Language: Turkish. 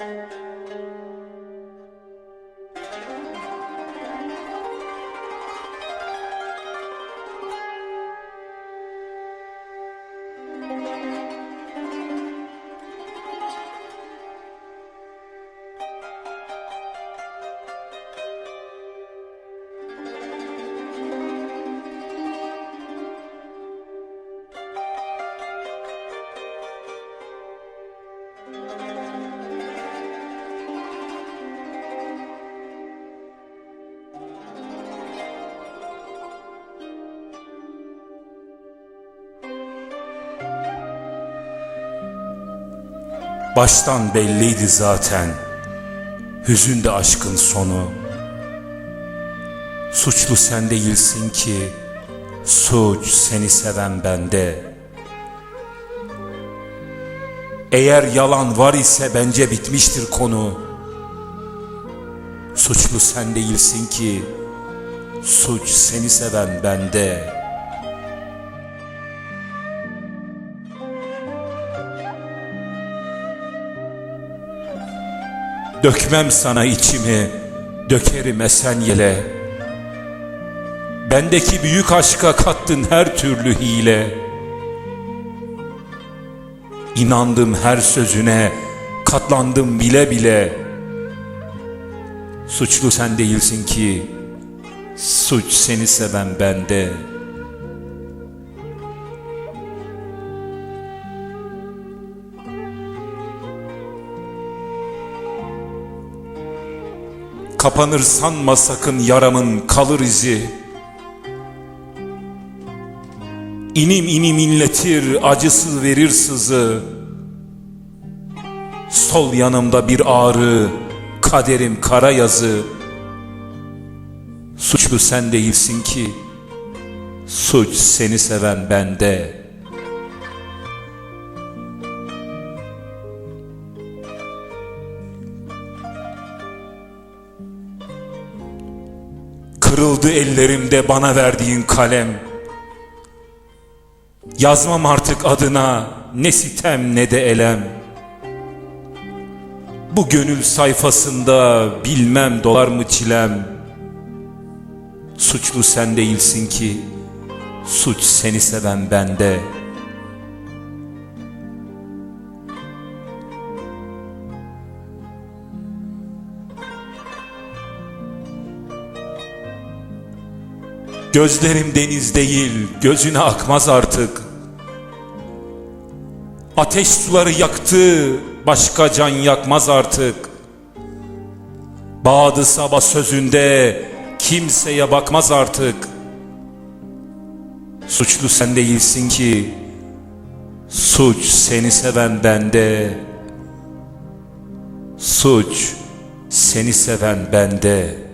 Müzik Baştan belliydi zaten. Hüzün de aşkın sonu. Suçlu sen değilsin ki Suç seni seven bende. Eğer yalan var ise bence bitmiştir konu. Suçlu sen değilsin ki Suç seni seven bende Dökmem sana içimi, dökerim esen yele. Bendeki büyük aşka kattın her türlü hile. İnandım her sözüne, katlandım bile bile. Suçlu sen değilsin ki, suç seni seven bende. Kapanır sanma sakın yaramın kalır izi. İnim inim inletir, acısı verir sızı. Sol yanımda bir ağrı, kaderim kara yazı. Suçlu sen değilsin ki, suç seni seven bende. Kırıldı ellerimde bana verdiğin kalem. Yazmam artık adına ne sitem ne de elem. Bu gönül sayfasında bilmem dolar mı çilem. Suçlu sen değilsin ki, suç seni seven bende. Gözlerim deniz değil, gözüne akmaz artık. Ateş suları yaktı, başka can yakmaz artık. Bağdı sabah sözünde kimseye bakmaz artık. Suçlu sen değilsin ki, suç seni seven bende. Suç seni seven bende.